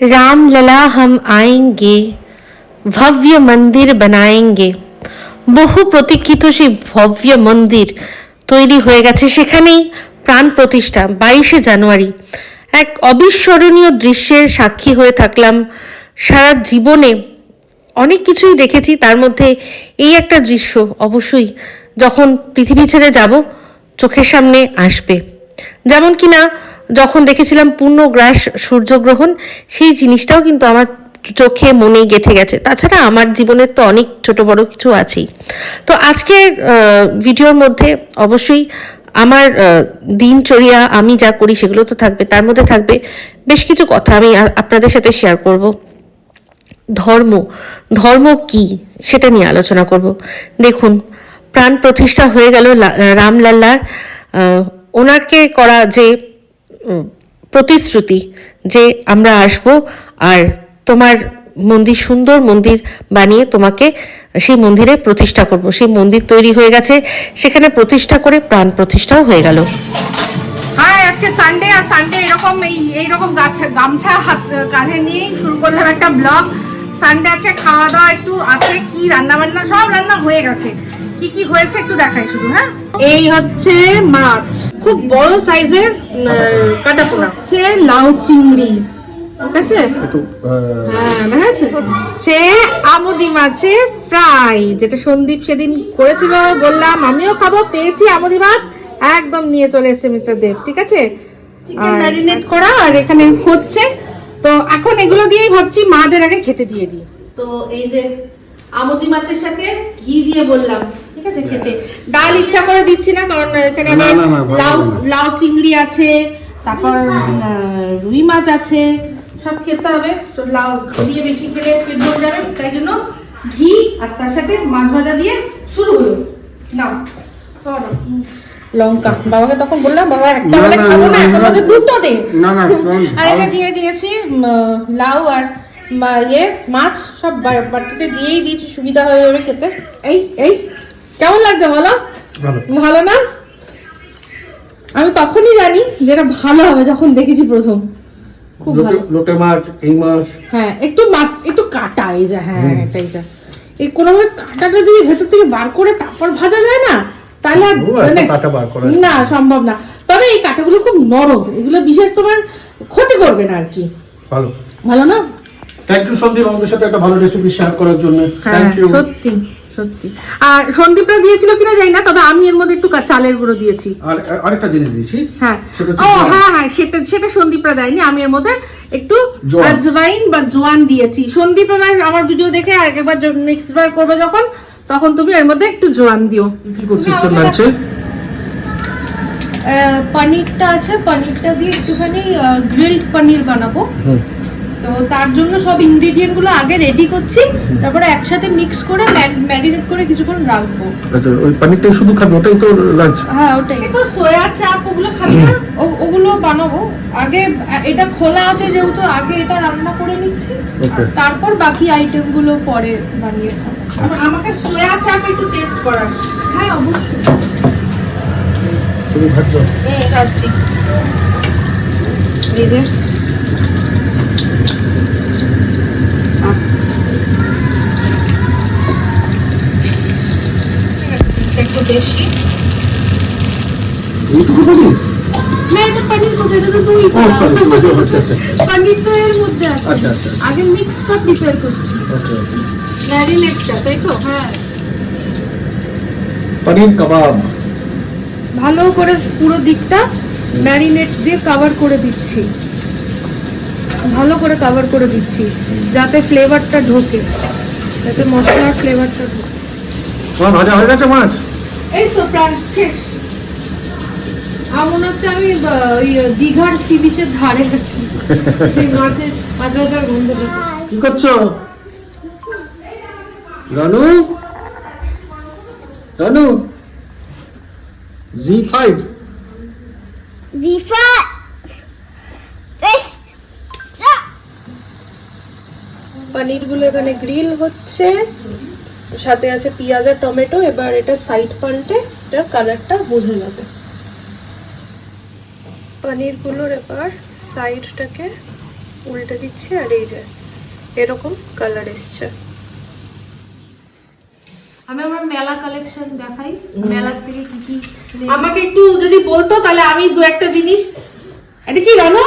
रामलला हम आएंगे ভব্য মন্দির বানায়েঙ্গে বহু প্রতীক্ষিত সেই ভব্য মন্দির তৈরি হয়ে গেছে সেখানেই প্রাণ প্রতিষ্ঠা বাইশে জানুয়ারি এক অবিস্মরণীয় দৃশ্যের সাক্ষী হয়ে থাকলাম সারা জীবনে অনেক কিছুই দেখেছি তার মধ্যে এই একটা দৃশ্য অবশ্যই যখন পৃথিবী ছেড়ে যাব চোখের সামনে আসবে যেমন কিনা যখন দেখেছিলাম পূর্ণগ্রাস সূর্যগ্রহণ, সেই জিনিসটাও কিন্তু আমার চোখে মনে গেঁথে গেছে। তাছাড়া আমার জীবনের তো অনেক ছোট বড় কিছু আছেই। তো আজকের ভিডিওর মধ্যে অবশ্যই আমার দিনচর্যা আমি যা করি সেগুলো তো থাকবে, তার মধ্যে থাকবে বেশ কিছু কথা আমি আপনাদের সাথে শেয়ার করব। ধর্ম ধর্ম কি সেটা নিয়ে আলোচনা করব। দেখুন, প্রাণ প্রতিষ্ঠা হয়ে গেল রামলাল্লার ওনাকে করা যে প্রতিশ্রুতি যে আমরা আসব আর তোমার মন্দির সুন্দর মন্দির বানিয়ে তোমাকে সেই মন্দিরে প্রতিষ্ঠা করব। সেই মন্দির তৈরি হয়ে গেছে, সেখানে প্রতিষ্ঠা করে প্রাণ প্রতিষ্ঠাও হয়ে গেল। হ্যাঁ আজকে সানডে আর সানডে এরকম এই, এইরকম গাছ, গামছা হাত, কাঁধে নিয়েই শুরু করলাম একটা ব্লগ সানডে আজকে খাওয়া দাওয়া একটু আছে, কি রান্না বান্না সব রান্না হয়ে গেছে। কি কি হয়েছে একটু দেখাই শুধু হ্যাঁ? এই হচ্ছে মাছ খুব বড় সাইজের কাটা পোনা হচ্ছে লাউ চিংড়ি ঠিক আছে? হ্যাঁ দেখা যাচ্ছে? হচ্ছে আমুদি মাছের ফ্রাই যেটা সন্দীপ সেদিন করেছিল বললাম আমিও খাব পেয়েছি আমুদি মাছ। একদম নিয়ে চলে এসেছে মিস্টার দেব ঠিক আছে? চিকেন ম্যারিনেট করা। আর এখানে হচ্ছে তো এখন এগুলো দিয়েই ভাবছি মাদের আগে খেতে দিয়ে দিই। তো এই যে আমুদি মাছের সাথে ঘি দিয়ে বললাম ঠিক আছে? খেতে। ডাল ইচ্ছা করে দিচ্ছি না কারণ এখানে আবার লাউ লাউ চিংড়ি আছে তারপর রুই মাছ আছে সব খেতে হবে। তো লাউ দিয়ে বেশি খেলে পেট ভরে যাবে তাই জন্য ঘি আর তার সাথে মাছ ভাজা দিয়ে শুরু হলো। নাও লঙ্কা। বাবাকে তখন বললাম বাবা একটা না, খাব না বলছে দুটো দে। না, না, আর এটা দিয়ে দিয়েছি লাউ আর মা- ইয়ে মাছ সব বাটিতে দিয়েই দিয়েছি সুবিধা হয়ে যাবে খেতে। এই এই। কেমন লাগছে বলো? ভালো। না? আমি তখনই জানি যে এটা ভালো হবে যখন দেখেছি প্রথম। খুব ভালো। লোটে- মাছ এই মাছ। হ্যাঁ একটু মাছ একটু কাটা এই যে হ্যাঁ এটা এটা। এই কোনোভাবে কাটাটা যদি ভেতর থেকে বার করে তারপর ভাজা যায় না তাহলে মানে কাটা বার করা না সম্ভব না। তবে এই কাটাগুলো খুব নরম এগুলো বিশেষ তোমার ক্ষতি করবে না আর কি। ভালো। ভালো না? থ্যাংক ইউ সন্দীপ আমাদের সাথে একটা ভালো রেসিপি শেয়ার করার জন্য। থ্যাংক ইউ সত্যি। সত্যি। আর সন্দীপরা দিয়েছিল কিনা জানি না তবে আমি এর মধ্যে একটু চালের গুঁড়ো দিয়েছি। আর আরেকটা জিনিস দিয়েছি হ্যাঁ। ও জোয়ান। হ্যাঁ হ্যাঁ সেটা সেটা সন্দীপরা দেয়নি আমি এর মধ্যে একটু আজওয়াইন বা জোয়ান দিয়েছি। সন্দীপ এবার আমার ভিডিও দেখে আর একবার নেক্সট বার করবে যখন তখন তুমি এর মধ্যে একটু জোয়ান দিও। কি করছিস তোর আহ, পনিরটা আছে পনিরটা দিয়ে একটুখানি গ্রিলড পনির বানাবো। তো তার জন্য সব ইনগ্রেডিয়েন্টগুলো আগে রেডি করছি তারপরে একসাথে মিক্স করে ম্যারিনেট করে কিছুক্ষণ রাখব। আচ্ছা ওই পানিরটাই শুধু খাবি ওটাই তো লাঞ্চ হ্যাঁ ওটাই। তো সোয়া চাপ ওগুলো খাবি না? ও- ওগুলো বানাবো। আগে এটা খোলা আছে যেহেতু আগে এটা রান্না করে নিচ্ছি। তারপর বাকি আইটেমগুলো পরে বানিয়ে খাব। আমাকে সোয়া চাপ একটু টেস্ট করাস। হ্যাঁ অবশ্যই। তুমি ভাবছ হুম খাচ্ছি। এই একটু আচ্ছা আচ্ছা আচ্ছা আচ্ছা হ্যাঁ ভালো করে পুরো দিকটা ম্যারিনেট দিয়ে কভার করে দিচ্ছি ভালো করে কভার করে দিচ্ছি যাতে ফ্লেভারটা ঢোকে যাতে মশলার ফ্লেভারটা ঢোকে ভাজা হয়ে গেছে মাছ এই তো প্রাণ শেষ। আমার হচ্ছে আমি ওই দীঘার সি বিচের ধারে আছি। মাছের গন্ধ কি করছ? রানু? রানু? জি ফাইভ. পনিরগুলো এখানে গ্রিল হচ্ছে। সাথে আছে পেঁয়াজ আর টমেটো এবার এটা সাইড পাল্টে এটার কালারটা বোঝা যাবে পনিরগুলোর এবার সাইডটাকে উল্টে দিচ্ছি আর এই যে এরকম কালার এসছে। আমি আমার মেলা কালেকশন দেখাই। মেলার থেকে কি কি আমাকে একটু যদি বলতো তাহলে আমি দু একটা জিনিস এটা কি রানো?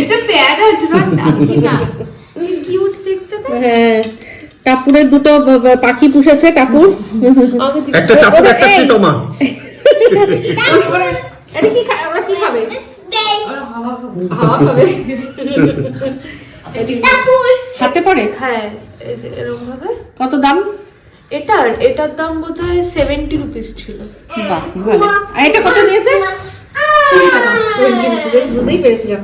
এটা প্যারট নট ডাকি না। হ্যাঁ। টাপুরের দুটো পাখি পুষেছে টাপুর একটা টাপুর একটা এই। চিতমা ওরা- এটা কি ওরা কি খাবে? হাওয়া খাবে। হাতে পড়ে? হ্যাঁ এরকম ভাবে। কত দাম? এটার এটার দাম বোধ হয় সেভেন্টি রুপিস ছিল। বাহ ভালো। আর এটা কত নিয়েছে? বুঝতেই পেরেছিলাম।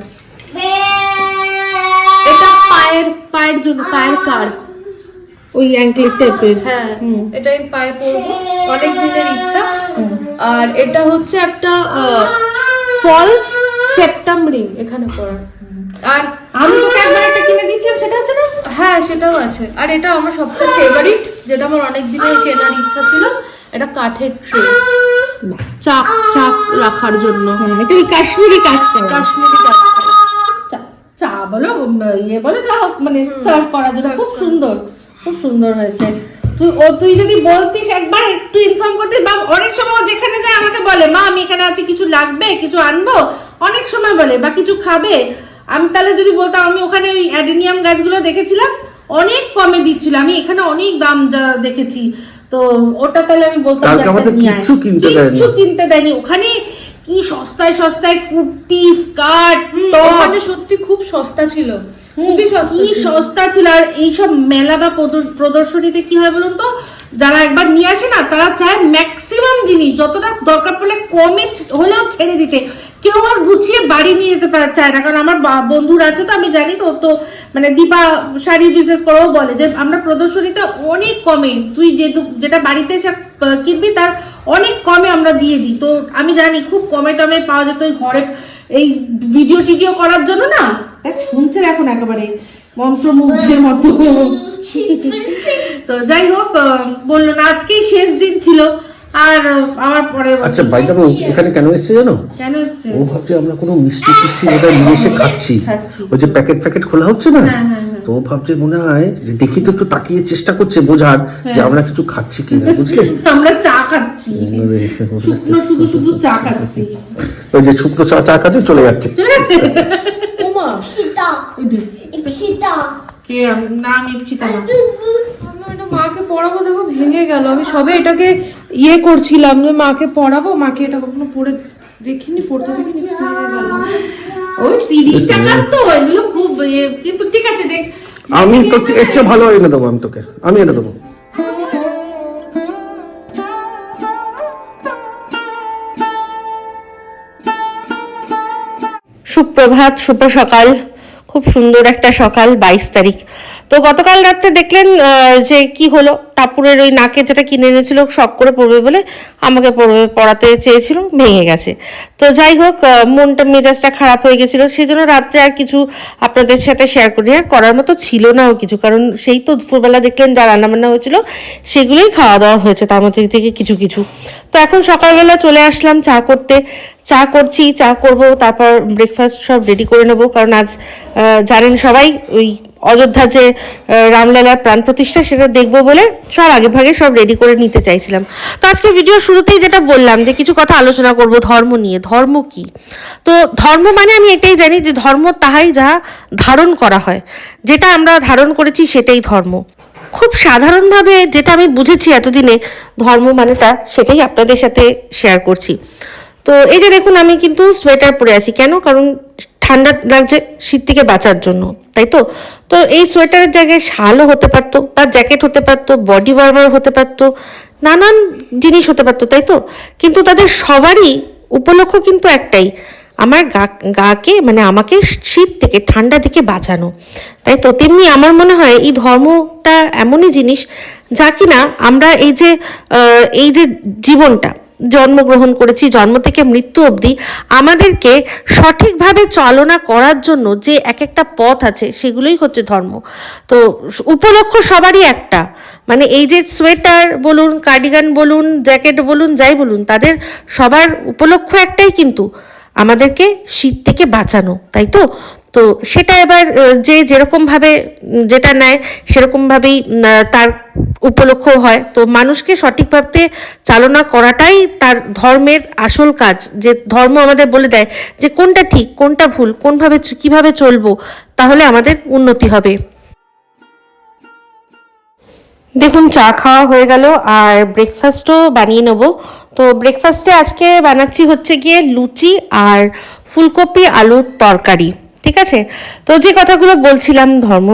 এটা পায়ের পায়ের জন্য পায়ের কার? ওই অ্যাঙ্কলেট টাইপের হ্যাঁ হুম। এটা আমি পায়ে পরবো। অনেক দিনের ইচ্ছা। আর এটা হচ্ছে একটা ফলস সেপ্টাম রিং এখানে পরার আর আমি তোকে একবার একটা কিনে দিয়েছিলাম সেটা হচ্ছে না? হ্যাঁ সেটাও আছে। আর এটা আমার সবচেয়ে ফেভারিট যেটা আমার অনেক দিনের কেনার ইচ্ছা ছিল এটা কাঠের ট্রে চাপ চাপ রাখার জন্য। হ্যাঁ, এটা ওই কাশ্মীরি কাজ করা। কাশ্মীরি কাজ। চা বলো ইয়ে বলো যা হোক মানে সার্ভ করার জন্য। খুব সুন্দর খুব সুন্দর হয়েছে। তুই ও তুই যদি বলতিস একবার একটু ইনফর্ম করতিস বা অনেক সময় যেখানে যায় আমাকে বলে মা আমি এখানে আছি কিছু লাগবে কিছু আনব? অনেক সময় বলে বা কিছু খাবে? আমি তাহলে যদি বলতাম আমি ওখানে ওই অ্যাডেনিয়াম গাছগুলো দেখেছিলাম অনেক কমে দিচ্ছিল। আমি এখানে অনেক দাম যা দেখেছি। তো ওটা তাহলে আমি বলতাম। কিচ্ছু কিনতে দেয়নি। ওখানে কি সস্তায় সস্তায় কুর্তি স্কার্ট টপ। সত্যি খুব সস্তা ছিল। খুবই সস্তা ছিল। আর এইসব মেলা বা প্রদর- প্রদর্শনীতে কি হয় বলুন তো? যারা একবার নিয়ে আসে না তারা চায় ম্যাক্সিমাম জিনিস। যতটা দরকার পড়লে কমে হলেও ছেড়ে দিতে। কেউ আর গুছিয়ে বাড়ি নিয়ে যেতে চায় না। কারণ আমার বন্ধুরা আছে তো আমি জানি তো তো মানে দীপা শাড়ি বিজনেস করেও বলে যে আমরা প্রদর্শনীতে অনেক কমে তুই যেটু যেটা বাড়িতে এসে কিনবি তার অনেক কমে আমরা দিয়ে দিই। তো আমি জানি খুব কমে টমে পাওয়া যেত ওই ঘরে এই ভিডিও টিডিও করার জন্য না। দেখ শুনছে এখন একেবারে মন্ত্রমুগ্ধের মতো। তো যাই হোক বলল না আজকেই শেষ দিন ছিল। আর আবার পরের। আচ্ছা বাইদা এখানে কেন এসছে জানো? কেন এসছে? ও ভাবছে আমরা কোনো মিষ্টি টিষ্টি এটা নিয়ে এসে খাচ্ছি। ওই যে প্যাকেট প্যাকেট খোলা হচ্ছে না? হ্যাঁ, হ্যাঁ, হ্যাঁ। তো ভাবছে মনে হয় যে দেখি তো একটু তাকিয়ে চেষ্টা করছে বোঝার। যে আমরা কিছু খাচ্ছি কিনা বুঝলে? আমরা চা খাচ্ছি। শুকনো শুধু শুধু চা খাচ্ছি। ওই যে শুকনো চা চা খাচ্ছে চলে যাচ্ছে। ঠিক আছে ওমা ওই দেখ, কে? আমি- না আমি ইপসিতা না মাকে পড়াবো দেখো ভেঙে গেল। আমি সবে এটাকে ইয়ে করছিলাম যে মাকে পড়াবো মাকে এটা কখনো পড়ে দেখিনি পড়তে দেখিনি ভেঙে গেল। ওই তিরিশ টাকার তো এগুলো খুব ইয়ে, কিন্তু ঠিক আছে দেখ। আমি তো এর চেয়ে ভালো এনে দেবো আমি তোকে। আমি এনে দেবো। সুপ্রভাত শুভ সকাল। খুব সুন্দর একটা সকাল বাইশ তারিখ। তো গতকাল রাত্রে দেখলেন যে কি হলো? টাপুরের ওই নাকে যেটা কিনে এনেছিল, শখ করে পড়বে বলে আমাকে পড়বে, পড়াতে চেয়েছিল, ভেঙে গেছে। তো যাই হোক মনটা, মেজাজটা খারাপ হয়ে গেছিল। সেই জন্য রাত্রে আর কিছু আপনাদের সাথে শেয়ার করি আর করার মতো ছিল নাও কিছু, কারণ সেই তো দুপুরবেলা দেখলেন যা রান্নাবান্না হয়েছিল, সেগুলোই খাওয়া দাওয়া হয়েছে, তার মধ্যে থেকে কিছু কিছু। তো এখন সকালবেলা চলে আসলাম চা করতে। চা করছি, চা করব, তারপর ব্রেকফাস্ট সব রেডি করে নেব। কারণ আজ জানেন সবাই, ওই অযোধ্যা যে রামলালার প্রাণ প্রতিষ্ঠা, সেটা দেখব বলে সব আগে ভাগে সব রেডি করে নিতে চাইছিলাম। তো আজকে ভিডিও শুরুতেই যেটা বললাম যে, কিছু কথা আলোচনা করব ধর্ম নিয়ে। ধর্ম কি? তো ধর্ম মানে আমি এটাই জানি যে, ধর্ম তাহাই যাহা ধারণ করা হয়। যেটা আমরা ধারণ করেছি সেটাই ধর্ম। খুব সাধারণভাবে যেটা আমি বুঝেছি এতদিনে, ধর্ম মানেটা সেটাই আপনাদের সাথে শেয়ার করছি। তো এই যে দেখুন, আমি কিন্তু সোয়েটার পরে আছি। কেন? কারণ ঠান্ডা লাগছে শীত থেকে বাঁচার জন্য, তাই তো? তো এই সোয়েটারের জায়গায় শালও হতে পারতো বা জ্যাকেট হতে পারতো বডি ওয়ার্মার হতে পারতো, নানান জিনিস হতে পারতো, তাই তো? কিন্তু তাদের সবারই উপলক্ষ কিন্তু একটাই, আমার গা, গাকে মানে আমাকে শীত থেকে, ঠান্ডা থেকে বাঁচানো, তাই তো? তেমনি আমার মনে হয় এই ধর্মটা এমনই জিনিস যা কিনা আমরা এই যে এই যে জীবনটা জন্মগ্রহণ করেছি, জন্ম থেকে মৃত্যু অবধি, আমাদেরকে সঠিকভাবে চালনা করার জন্য যে এক একটা পথ আছে, সেগুলোই হচ্ছে ধর্ম। তো উপলক্ষ সবারই একটা। মানে এই যে সোয়েটার বলুন, কার্ডিগান বলুন, জ্যাকেট বলুন, যাই বলুন, তাদের সবার উপলক্ষ একটাই কিন্তু আমাদেরকে শীত থেকে বাঁচানো, তাই তো? তো সেটা এবার যে যেরকমভাবে যেটা নেয়, সেরকমভাবেই তার উপলক্ষ হয়। তো মানুষকে সঠিকভাবে চালনা করাটাই তার ধর্মের আসল কাজ। যে ধর্ম আমাদের বলে দেয় যে কোনটা ঠিক, কোনটা ভুল, কোনভাবে কীভাবে চলবো, তাহলে আমাদের উন্নতি হবে। দেখুন, চা খাওয়া হয়ে গেল আর ব্রেকফাস্টও বানিয়ে নেব। তো ব্রেকফাস্টে আজকে বানাচ্ছি হচ্ছে গিয়ে লুচি আর ফুলকপি আলুর তরকারি। ঠিক আছে? তো যে কথাগুলো বলছিলাম ধর্ম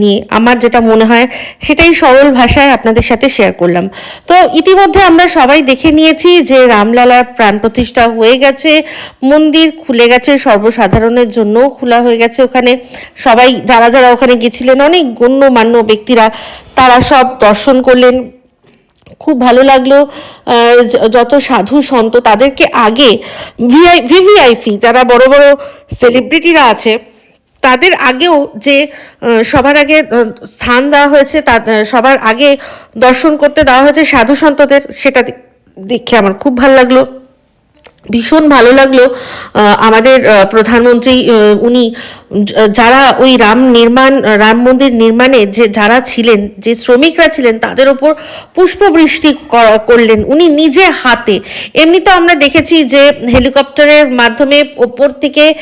নিয়ে, আমার যেটা মনে হয়, সেটাই সরল ভাষায় আপনাদের সাথে শেয়ার করলাম। তো ইতিমধ্যে আমরা সবাই দেখে নিয়েছি যে রামলালার প্রাণ প্রতিষ্ঠা হয়ে গেছে, মন্দির খুলে গেছে, সর্বসাধারণের জন্য খোলা হয়ে গেছে ওখানে। সবাই, যারা যারা ওখানে গেছিলেন অনেক গণ্যমান্য ব্যক্তিরা, তারা সব দর্শন করলেন। খুব ভালো লাগল যত সাধু সন্ত তাদেরকে আগে ভিআই ভিভিআইপি যারা বড় বড় সেলিব্রিটিরা আছে, তাদের আগেও যে সবার আগে স্থান দেওয়া হয়েছে, তা সবার আগে দর্শন করতে দেওয়া হয়েছে সাধু সন্তদের, সেটা দেখে আমার খুব ভালো লাগল। ভীষণ ভালো লাগল। আমাদের প্রধানমন্ত্রী উনি যারা ওই রাম নির্মাণ, রাম মন্দির নির্মাণে যে, যারা ছিলেন, যে শ্রমিকরা ছিলেন, তাদের ওপর পুষ্পবৃষ্টি করা- করলেন, উনি নিজে হাতে। এমনি তো আমরা দেখেছি যে, হেলিকপ্টারের মাধ্যমে ওপর থেকে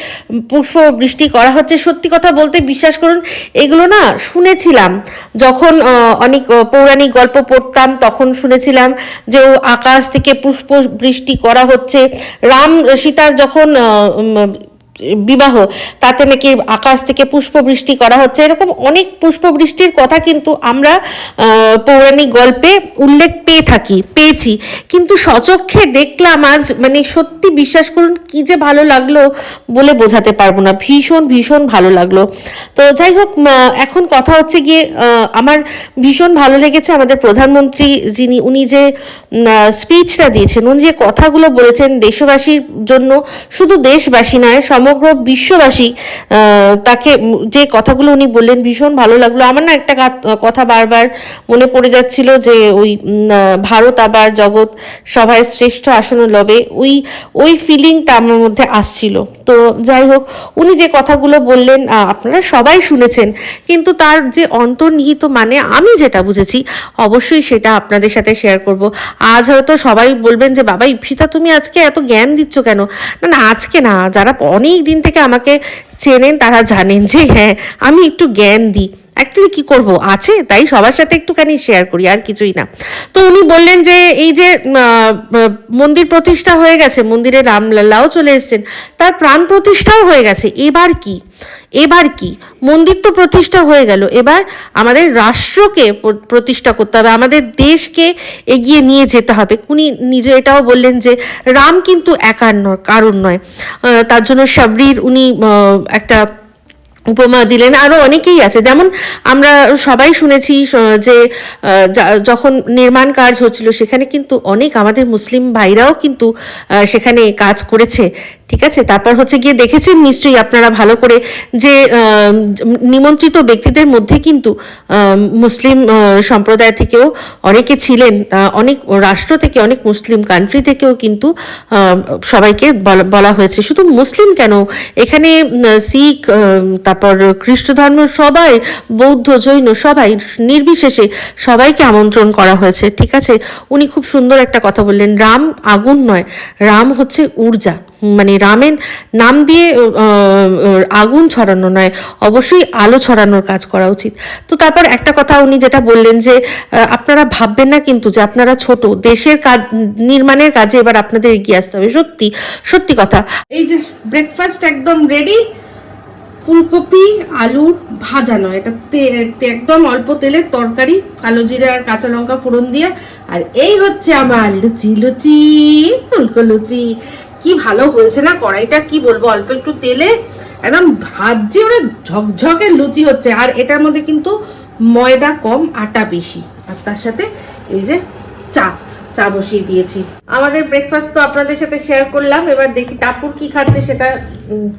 পুষ্পবৃষ্টি করা হচ্ছে। সত্যি কথা বলতে বিশ্বাস করুন, এগুলো না শুনেছিলাম। যখন অনেক পৌরাণিক গল্প পড়তাম, তখন শুনেছিলাম যে আকাশ থেকে পুষ্প বৃষ্টি করা হচ্ছে। রাম সীতার যখন বিবাহ, তাতে নাকি আকাশ থেকে পুষ্পবৃষ্টি করা হচ্ছে। এরকম অনেক পুষ্পবৃষ্টির কথা কিন্তু আমরা পৌরাণিক গল্পে উল্লেখ পেয়ে থাকি, পেয়েছি। কিন্তু সচক্ষে দেখলাম আজ মানে সত্যি বিশ্বাস করুন, কি যে ভালো লাগল বলে বোঝাতে পারব না। ভীষণ ভীষণ ভালো লাগল। তো যাই হোক এখন কথা হচ্ছে গিয়ে আমার ভীষণ ভালো লেগেছে আমাদের প্রধানমন্ত্রী যিনি, উনি যে স্পিচটা দিয়েছেন, উনি যে কথাগুলো বলেছেন দেশবাসীর জন্য, শুধু দেশবাসী নয় সমগ্র বিশ্ববাসী তাকে যে কথাগুলো উনি বললেন ভীষণ ভালো লাগল। আমার না একটা কথা বারবার মনে পড়ে যাচ্ছিল যে ওই ভারত আবার জগৎ সভায় শ্রেষ্ঠ আসন লবে, ওই ওই ফিলিংটা আমার মধ্যে আসছিল। তো যাই হোক, উনি যে কথাগুলো বললেন আপনারা সবাই শুনেছেন, কিন্তু তার যে অন্তর্নিহিত মানে আমি যেটা বুঝেছি, অবশ্যই সেটা আপনাদের সাথে শেয়ার করব। আজ হয়তো সবাই বলবেন যে বাবা ইপসিতা তুমি আজকে এত জ্ঞান দিচ্ছ কেন? না না, আজকে না, যারা অনেক দিন থেকে আমাকে চেনেন তারা জানেন যে হ্যাঁ আমি একটু জ্ঞান দিই। অ্যাকচুয়ালি কি করব? আছে, তাই সবার সাথে একটুখানি শেয়ার করি, আর কিছুই না। তো উনি বললেন যে, এই যে মন্দির প্রতিষ্ঠা হয়ে গেছে, মন্দিরে রামলাল্লাও চলে এসেছেন, তার প্রাণ প্রতিষ্ঠাও হয়ে গেছে, এবার কি? এবার কি? মন্দির তো প্রতিষ্ঠা হয়ে গেল, এবার আমাদের রাষ্ট্রকে প্রতিষ্ঠা করতে হবে, আমাদের দেশকে এগিয়ে নিয়ে যেতে হবে। উনি নিজে এটাও বললেন যে, রাম কিন্তু একার নয় কারণ নয়। তার জন্য সাবরির উনি একটা উপমা দিলেন। আরও অনেকেই আছে। যেমন আমরা সবাই শুনেছি যে যা- যখন নির্মাণ কাজ হচ্ছিল, সেখানে কিন্তু অনেক আমাদের মুসলিম ভাইরাও কিন্তু সেখানে কাজ করেছে। ঠিক আছে? তারপর হচ্ছে গিয়ে দেখেছেন নিশ্চয়ই আপনারা ভালো করে যে নিমন্ত্রিত ব্যক্তিদের মধ্যে কিন্তু মুসলিম সম্প্রদায় থেকেও অনেকে ছিলেন অনেক রাষ্ট্র থেকে, অনেক মুসলিম কান্ট্রি থেকেও কিন্তু সবাইকে বলা- হয়েছে। শুধু মুসলিম কেন? এখানে শিখ তারপর খ্রিস্ট ধর্ম সবাই, বৌদ্ধ, জৈন সবাই নির্বিশেষে সবাইকে আমন্ত্রণ করা হয়েছে, ঠিক আছে? উনি খুব সুন্দর একটা কথা বললেন, রাম আগুন নয়, রাম হচ্ছে ঊর্জা। মানে রামের নাম দিয়ে আগুন ছড়ানো নয়, অবশ্যই আলো ছড়ানোর কাজ করা উচিত। তো তারপর একটা কথা উনি যেটা বললেন যে আপনারা ভাববেন না কিন্তু যে আপনারা ছোট, দেশের কাজ, নির্মাণের কাজে এবার আপনাদের এগিয়ে আসতে হবে। সত্যি সত্যি কথা। এই যে ব্রেকফাস্ট একদম রেডি ফুলকপি আলুর ভাজা নয় এটা একদম অল্প তেলের তরকারি, কালো জিরা আর কাঁচা লঙ্কা ফোড়ন দিয়ে। আর এই হচ্ছে আমার লুচি লুচি, ফুলকো লুচি। কি ভালো হয়েছে না কড়াইটা, কি বলব, অল্প একটু তেলে, একদম ভাজছে, ওরা ঝকঝকে লুচি হচ্ছে। আর এটার মধ্যে কিন্তু ময়দা কম, আটা বেশি। আর তার সাথে এই যে চা চা বসিয়ে দিয়েছি। আমাদের ব্রেকফাস্ট তো আপনাদের সাথে শেয়ার করলাম। এবার দেখি টাপুর কি খাচ্ছে সেটা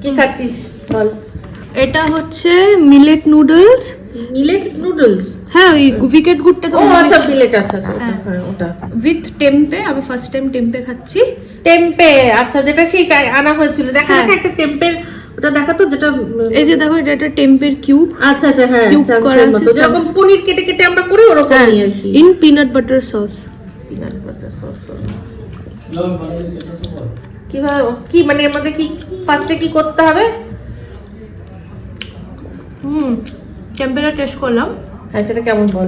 কি খাচ্ছিস বল? এটা হচ্ছে মিলেট নুডলস মিলেট নুডলস হ্যাঁ ওই উইকেট গুড়টা তো ও আচ্ছা মিলেট আচ্ছা আচ্ছা ওটা, হ্যাঁ। উইথ টেম্পে আমি ফার্স্ট টাইম টেম্পে খাচ্ছি। টেম্পে আচ্ছা যেটা সেই আনা হয়েছিল। দেখা হ্যাঁ। দেখা একটা টেম্পের ওটা দেখা তো যেটা এই যে দেখো এটা একটা টেম্পের কিউব আচ্ছা আচ্ছা হ্যাঁ চামচের করা আছে, মতো। যেরকম পনির কেটে কেটে আমরা করি ওরকমই আর কি। In peanut butter sauce Peanut butter sauce, কীভাবে কি মানে এর মধ্যে কি ফার্স্টে কি করতে হবে? হুম। টেম্পেটা টেস্ট করলাম। হ্যাঁ সেটা কেমন বল?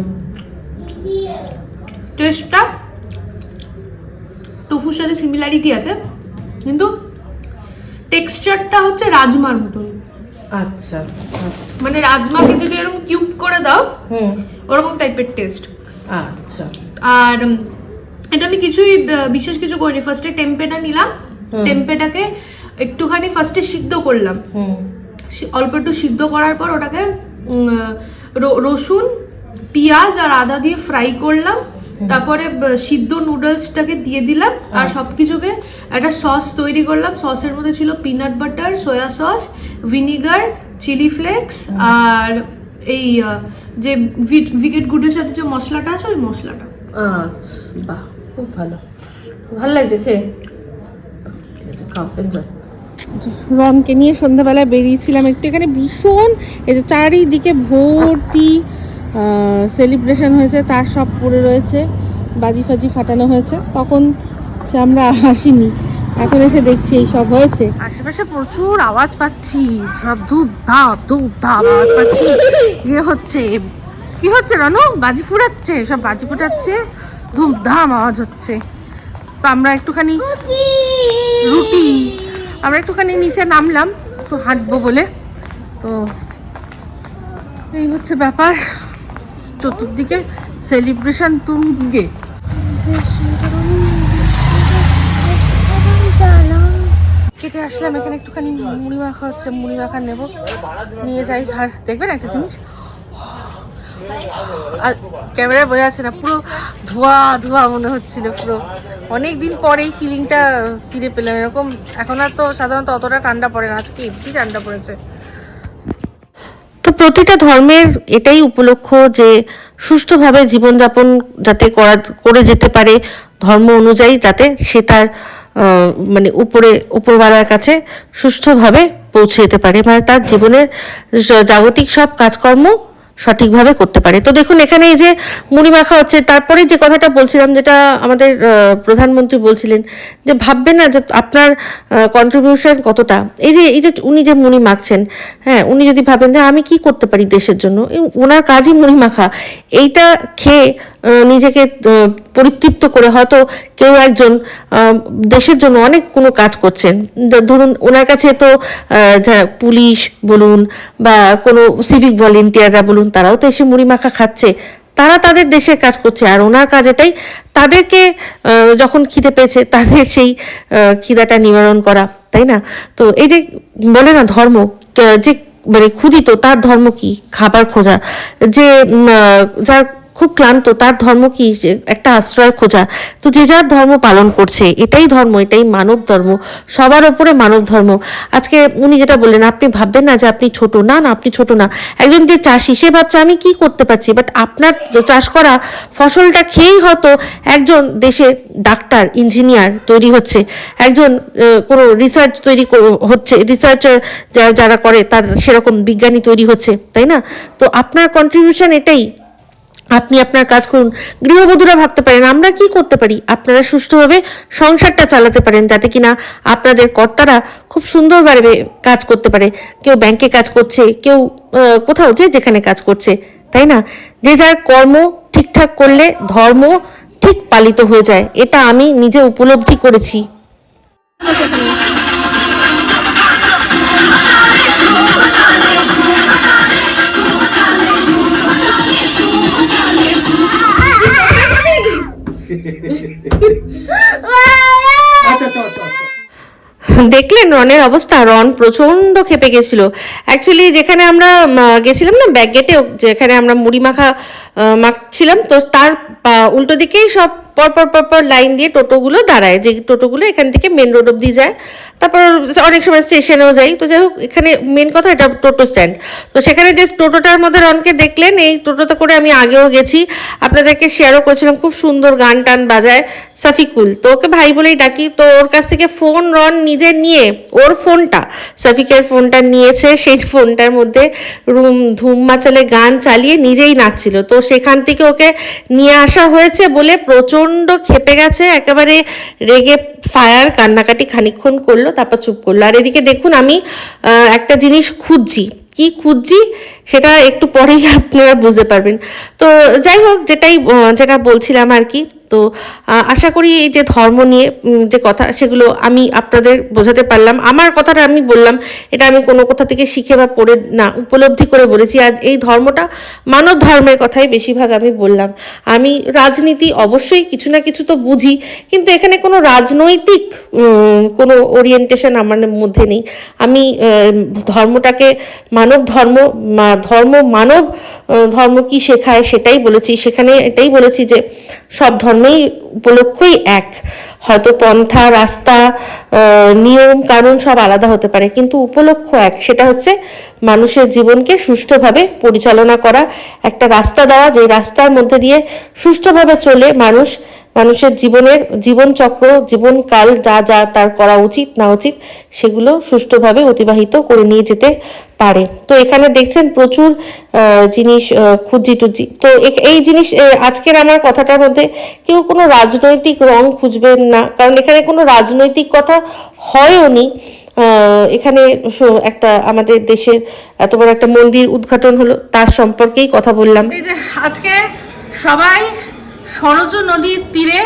টেস্টটা টুফুর সাথে সিমিলারিটি আছে কিন্তু টেক্সচারটা হচ্ছে রাজমার মতন। আচ্ছা আচ্ছা। মানে রাজমাকে যদি এরকম কিউব করে দাও হুম। ওরকম টাইপের টেস্ট আচ্ছা। আর এটা আমি কিছুই বিশেষ কিছু করিনি। ফার্স্টে টেম্পেটা নিলাম টেম্পেটাকে একটুখানি ফার্স্টে সিদ্ধ করলাম। হুম। অল্প একটু সিদ্ধ করার পর ওটাকে রসুন পেঁয়াজ আর আদা দিয়ে ফ্রাই করলাম। তারপরে সিদ্ধ নুডলসটাকে দিয়ে দিলাম। আর সব কিছুকে একটা সস তৈরি করলাম। সসের মধ্যে ছিল peanut butter soya sauce vinegar chilli flakes আর এই যে উইকেট গুডের সাথে যে মশলাটা আছে ওই মশলাটা। আচ্ছা বাহ খুব ভালো। ভালো লাগছে খেয়ে? খাও এনজয় রনকে নিয়ে সন্ধ্যাবেলায় বেরিয়েছিলাম একটু। এখানে ভীষণ এই যে চারিদিকে ভর্তি সেলিব্রেশন হয়েছে তার সব পড়ে রয়েছে বাজি ফাজি ফাটানো হয়েছে। তখন সে আমরা আসিনি। এখন এসে দেখছি এই সব হয়েছে। আশেপাশে প্রচুর আওয়াজ পাচ্ছি সব ধূপ ধাপ ধূপ ধাপ আওয়াজ পাচ্ছি। ইয়ে হচ্ছে কি হচ্ছে রনু? বাজি ফুটাচ্ছে সব বাজি ফুটাচ্ছে ধূপ ধাম আওয়াজ হচ্ছে। তো আমরা একটুখানি রুটি আমরা একটুখানি নিচে নামলাম, একটু হাঁটবো বলে। তো এই হচ্ছে ব্যাপার। চতুর্দিকে সেলিব্রেশন তুঙ্গে। কেটে আসলাম, এখানে একটুখানি মুড়ি মাখা হচ্ছে, মুড়ি মাখা নেব। নিয়ে যাই আর দেখবেন একটা জিনিস? আর ক্যামেরায় বোঝা যাচ্ছে না, পুরো ধোয়া ধোয়া মনে হচ্ছিল, পুরো। অনেক দিন পরে এই ফিলিংটা ফিরে পেলাম। এরকম এখন আর তো সাধারণত অতটা ঠান্ডা পড়ে না, আজকে এমনি ঠান্ডা পড়েছে। তো প্রতিটা ধর্মের এটাই উপলক্ষ যে সুষ্ঠুভাবে জীবনযাপন যাতে করা, করে যেতে পারে ধর্ম অনুযায়ী, যাতে সে তার মানে উপরে, উপরওয়ালার কাছে সুষ্ঠুভাবে পৌঁছে যেতে পারে মানে তার জীবনের জাগতিক সব কাজকর্ম সঠিকভাবে করতে পারে। তো দেখুন, এখানে এই যে মুড়ি মাখা হচ্ছে তারপরে যে কথাটা বলছিলাম, যেটা আমাদের প্রধানমন্ত্রী বলছিলেন, যে ভাববেন না যে আপনার কন্ট্রিবিউশন কতটা। এই যে এই যে উনি যে মুড়ি মাখছেন হ্যাঁ উনি যদি ভাবেন যে আমি কি করতে পারি দেশের জন্য ওনার কাজই মুড়ি মাখা এইটা খেয়ে নিজেকে পরিতৃপ্ত করে হয়তো কেউ একজন দেশের জন্য অনেক কোনো কাজ করছেন। ধরুন, ওনার কাছে তো পুলিশ বলুন বা কোনো সিভিক ভলেন্টিয়াররা বলুন তারাও তো এসে মুড়ি মাখা খাচ্ছে। তারা তাদের দেশের কাজ করছে, আর ওনার কাজ এটাই। তাদেরকে যখন খিদে পেয়েছে, তাদের সেই খিদাটা নিবারণ করা, তাই না? তো এই যে বলে না, ধর্ম যে মানে ক্ষুদিত তার ধর্ম কি? খাবার খোঁজা। যে যার খুব ক্লান্ত, তার ধর্ম কি? একটা আশ্রয় খোঁজা। তো যে যার ধর্ম পালন করছে, এটাই ধর্ম, এটাই মানব ধর্ম, সবার ওপরে মানব ধর্ম। আজকে উনি যেটা বললেন, আপনি ভাববেন না যে আপনি ছোট, না না, আপনি ছোট না। একজন যে চাষি, সে ভাবছে, আমি কি করতে পারছি? বাট আপনার চাষ করা ফসলটা খেয়েই হয়তো একজন দেশে ডাক্তার, ইঞ্জিনিয়ার তৈরি হচ্ছে। একজন কোনো রিসার্চ তৈরি হচ্ছে রিসার্চার যারা করে, তার সেরকম বিজ্ঞানী তৈরি হচ্ছে, তাই না? তো আপনার কন্ট্রিবিউশন এটাই। আপনি আপনার কাজ করুন। গৃহবধূরা ভাবতে পারেন, আমরা কি করতে পারি? আপনারা সুষ্ঠুভাবে সংসারটা চালাতে পারেন যাতে কিনা আপনাদের কর্তারা খুব সুন্দরভাবে কাজ করতে পারে। কেউ ব্যাংকে কাজ করছে, কেউ কোথাও যে যেখানে কাজ করছে, তাই না? যে যার কর্ম ঠিকঠাক করলে ধর্ম ঠিক পালিত হয়ে যায়। এটা আমি নিজে উপলব্ধি করেছি। দেখলেন রনের অবস্থা? রন প্রচণ্ড খেপে গেছিল। অ্যাকচুয়ালি যেখানে আমরা গেছিলাম না ব্যাক গেটে যেখানে আমরা মুড়ি মাখা মাখছিলাম, তো তার উল্টো দিকেই সব পরপর পরপর লাইন দিয়ে টোটোগুলো দাঁড়ায়। যে টোটোগুলো এখান থেকে মেন রোড অব্দি যায়। তারপর অনেক সময় স্টেশনেও যাই। তো যাই হোক, এখানে মেন কথা এটা টোটো স্ট্যান্ড তো সেখানে যে টোটোটার মধ্যে রনকে দেখলেন, এই টোটোতে করে আমি আগেও গেছি। আপনাদেরকে শেয়ারও করেছিলাম, খুব সুন্দর গান টান বাজায় সাফিকুল। তো ওকে ভাই বলেই ডাকি, তো ওর কাছ থেকে ফোন রন নিজে নিয়ে, ওর ফোনটা সাফিকের ফোনটা নিয়েছে, সেই ফোনটার মধ্যে রুম ধুম মাচালে গান চালিয়ে নিজেই নাচছিল। তো সেখান থেকে ওকে নিয়ে আসা হয়েছে বলে প্রচণ্ড খেপে গেছে, একেবারে রেগে ফায়ার কান্নাকাটি খানিকক্ষণ করল। তারপর চুপ করল। আর এদিকে দেখুন আমি একটা জিনিস খুঁজছি। কি খুঁজছি? সেটা একটু পরেই আপনারা বুঝতে পারবেন। তো যাই হোক, যেটাই যেটা বলছিলাম আর কি তো আশা করি এই যে ধর্ম নিয়ে যে কথা, সেগুলো আমি আপনাদের বোঝাতে পারলাম। আমার কথাটা আমি বললাম, এটা আমি কোনো কোথা থেকে শিখে বা পড়ে না, উপলব্ধি করে বলেছি। আজ এই ধর্মটা মানব ধর্মের কথাই বেশিরভাগ আমি বললাম। আমি রাজনীতি অবশ্যই কিছু না কিছু তো বুঝি, কিন্তু এখানে কোনো রাজনৈতিক কোনো ওরিয়েন্টেশন আমার মধ্যে নেই। আমি ধর্মটাকে মানব ধর্ম ধর্ম মানব ধর্ম কি শেখায় সেটাই বলেছি। সেখানে এটাই বলেছি যে সব ধর্মেই উপলক্ষই এক। হয়তো পন্থা, রাস্তা নিয়ম, কানুন সব আলাদা হতে পারে, কিন্তু উপলক্ষ এক। সেটা হচ্ছে মানুষের জীবনকে সুষ্ঠুভাবে পরিচালনা করা, একটা রাস্তা দেওয়া যে রাস্তার মধ্যে দিয়ে সুষ্ঠুভাবে চলে মানুষ মানুষের জীবনের জীবনচক্র জীবনকাল যা যা তার করা উচিত, না উচিত, সেগুলো সুষ্ঠুভাবে অতিবাহিত করে নিয়ে যেতে পারে। তো এখানে দেখছেন প্রচুর জিনিস খুঁজি টুজি। তো এই জিনিস আজকের আমার কথাটার মধ্যে কেউ কোনো রাজনৈতিক রং খুঁজবেন না, কারণ এখানে কোনো রাজনৈতিক কথা হয়ও নি। এখানে একটা আমাদের দেশের এত বড় একটা মন্দির উদ্ঘাটন হলো, তার সম্পর্কেই কথা বললাম। আজকে সবাই সরজ নদীর তীরে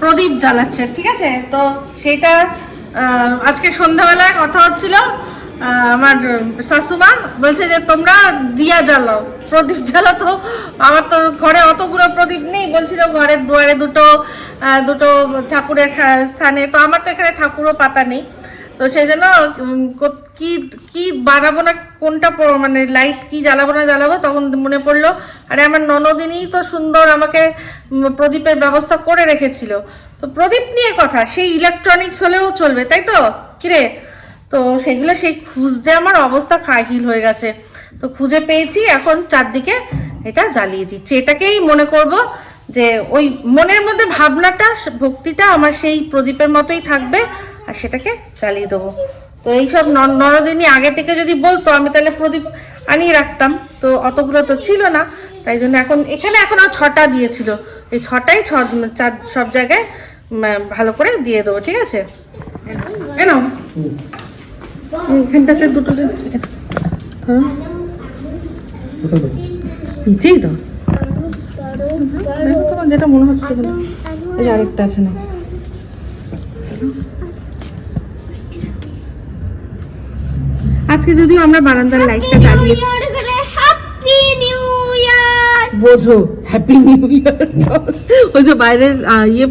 প্রদীপ জ্বালাচ্ছে, ঠিক আছে? তো সেটা আজকে সন্ধ্যাবেলায় কথা হচ্ছিল আমার শাশুমা, বলছে যে তোমরা দিয়া জ্বালাও, প্রদীপ জ্বালা তো, আমার তো ঘরে অতগুলো প্রদীপ নেই, বলছিল ঘরের দুয়ারে দুটো দুটো ঠাকুরের স্থানে, তো আমার তো এখানে ঠাকুরও পাতা নেই, তো সেই জন্য কো- কি বানাবো না, কোনটা মানে লাইট কি জ্বালাবো না জ্বালাবো, তখন মনে পড়ল, আরে আমার ননদিনী তো সুন্দর আমাকে প্রদীপের ব্যবস্থা করে রেখেছিল। তো প্রদীপ নিয়ে কথা, সেই ইলেকট্রনিক্স হলেও চলবে, তাই তো? কিরে? তো সেগুলো সেই খুঁজতে আমার অবস্থা খাহিল হয়ে গেছে। তো খুঁজে পেয়েছি, এখন চারদিকে এটা জ্বালিয়ে দিচ্ছি। এটাকেই মনে করব যে ওই মনের মধ্যে ভাবনাটা, ভক্তিটা আমার সেই প্রদীপের মতোই থাকবে, আর সেটাকে চালিয়ে দেবো। তো এইসব নরদিনী আগে থেকে যদি বলতো, আমি তাহলে প্রদীপ আনিয়ে রাখতাম। তো অতগুলো তো ছিল না, তাই জন্য এখন, এখানে এখনও ছটা দিয়েছিল। এই ছটাই ছ সব জায়গায় ভালো করে দিয়ে দেবো, ঠিক আছে? কেন এখানটাতে দুটো তো। যেটা মনে হচ্ছে এই আরেকটা আছে না। আজকে যদিও আমরা বারান্দার লাইটটা জ্বালিয়েছি হ্যাপি নিউ ইয়ার বোঝো হ্যাপি নিউ ইয়ার ওই যে বাইরের ইয়ে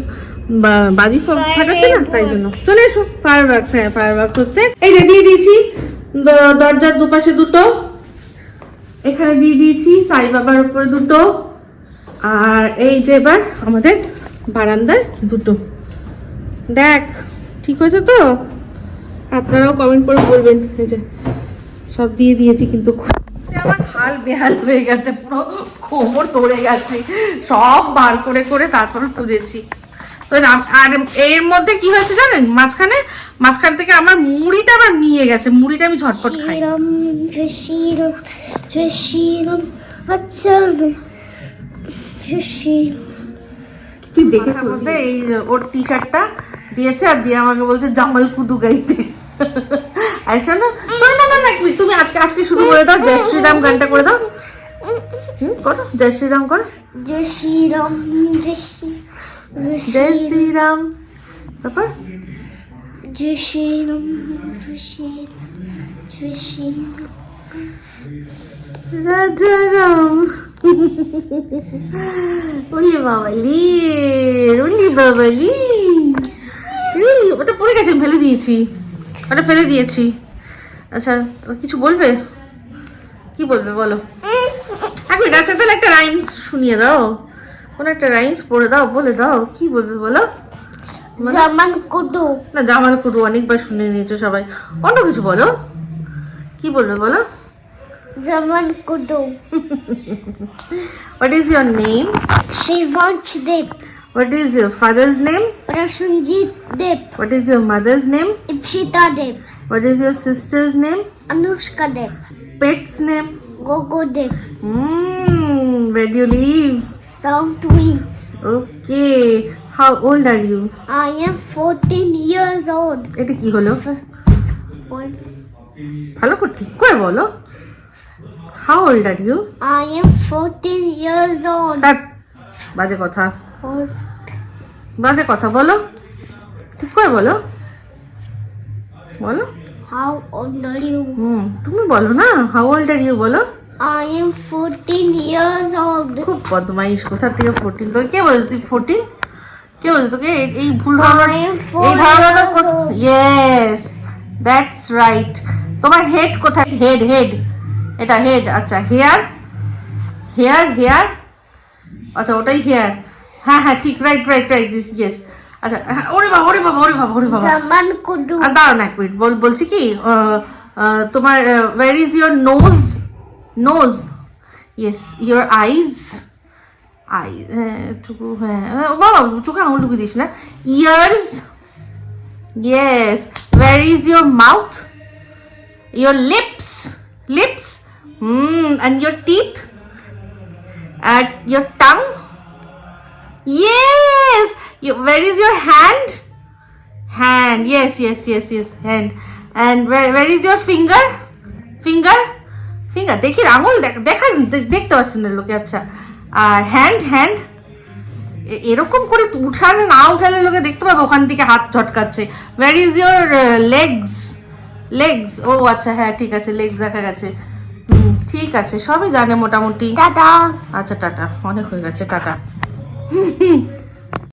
বাজি ফাটাচ্ছে না? তাই জন্য। চলে এসো ফায়ার ওয়ার্কস হ্যাঁ ফায়ার ওয়ার্কস হচ্ছে। এই যে দিয়ে দিয়েছি দরজার দুপাশে দুটো। এখানে দিয়ে দিয়েছি সাই বাবার উপরে দুটো। আর এই যে এবার আমাদের বারান্দায় দুটো। দেখ ঠিক হয়েছে তো? আপনারাও কমেন্ট করে বলবেন এই যে। সব দিয়ে দিয়েছি কিন্তু আমার হাল বেহাল হয়ে গেছে পুরো কোমর ধরে গেছে। সব বার করে করে তারপরে পুজেছি। তো আর এর মধ্যে কি হয়েছে জানেন? মাঝখানে মাঝখান থেকে আমার মুড়িটা আবার নিয়ে গেছে। মুড়িটা আমি ঝটপট খাই। শ্রীরাম তুই দেখে মধ্যে এই ওর টি শার্টটা দিয়েছে আর দিয়ে আমাকে বলছে জামাল কুদু গাইতে আর শোনো না না না তুমি- আজকে আজকে শুরু করে দাও জয় শ্রীরাম গানটা করে দাও। হুম করো জয় শ্রীরাম করো। জয় শ্রীরাম জয় শ্রী জয় জয় শ্রীরাম। তারপর? জয় শ্রীরাম জয় শ্রী জয় শ্রীরাম। রাজারাম উলি বাবালি উলি বাবালি। ওটা পড়ে গেছে ফেলে দিয়েছি। ওটা ফেলে দিয়েছি। আচ্ছা কিছু বলবে? কি বলবে বলো? এক মিনিট আচ্ছা তাহলে একটা রাইমস শুনিয়ে দাও। কোনো একটা রাইমস পড়ে দাও বলে দাও। কি বলবে বলো? Zaman kudu. না জামাল কুদু অনেকবার শুনে নিয়েছো সবাই। অন্য কিছু বলো। কি বলবে বলো? Zaman kudu. What is your name Shivansh Dev. What is your father's name Prasanjit Dev. What is your mother's name Ipshita Dev. What is your sister's name Anushka Dev. Pet's name Gogo Dev. Hmm, where do you live? Some twins. Okay. How old are you? I am 14 years old. এটা কি হলো One. ভালো করে ঠিক করে বলো how old are you I am 14 years old. বাজে কথা Or বাজে কথা বলো। ঠিক করে বলো। বলো। How old are you? হুম তুমি বলো না হাউ ওল্ড আর ইউ বলো। I am 14 years old. খুব বদমাইশ কোথা থেকে ফোরটিন তোকে কে বলছে তুই ফোরটিন কে বলছে তোকে? এই- এই ভুল ধারণা এই ধারণাটা ইয়েস দ্যাটস রাইট তোমার হেড কোথায়? হেড হেড এটা হেড আচ্ছা হেয়ার হেয়ার হেয়ার আচ্ছা ওটাই হেয়ার হ্যাঁ হ্যাঁ ঠিক right right right this yes আচ্ছা হ্যাঁ, ওরে বাবা ওরে বাবা ওরে বাবা ওরে বাবা। kudu. আর দাঁড়ান এক মিনিট বল বলছি কি তোমার where is your nose nose yes your eyes eye টুকু হ্যাঁ হ্যাঁ, বাবা চোখে আঙুল ঢুকিয়ে দিস না। Ears yes where is your mouth your lips lips hmm and your teeth at your tongue yes where is your hand hand? Hand. yes yes yes yes. Hand. And where, where is your finger? Finger? Finger. দেখি আঙুল দেখ- দেখতে পাচ্ছেন না লোকে আচ্ছা। আর hand hand এরকম করে উঠালে না উঠালে লোকে দেখতে পাবে ওখান থেকে হাত ঝটকাচ্ছে। Where is your legs legs ও আচ্ছা হ্যাঁ ঠিক আছে লেগস দেখা গেছে। ঠিক আছে সবই জানে মোটামুটি। Tada. আচ্ছা টাটা। অনেক হয়ে গেছে টাটা। হুম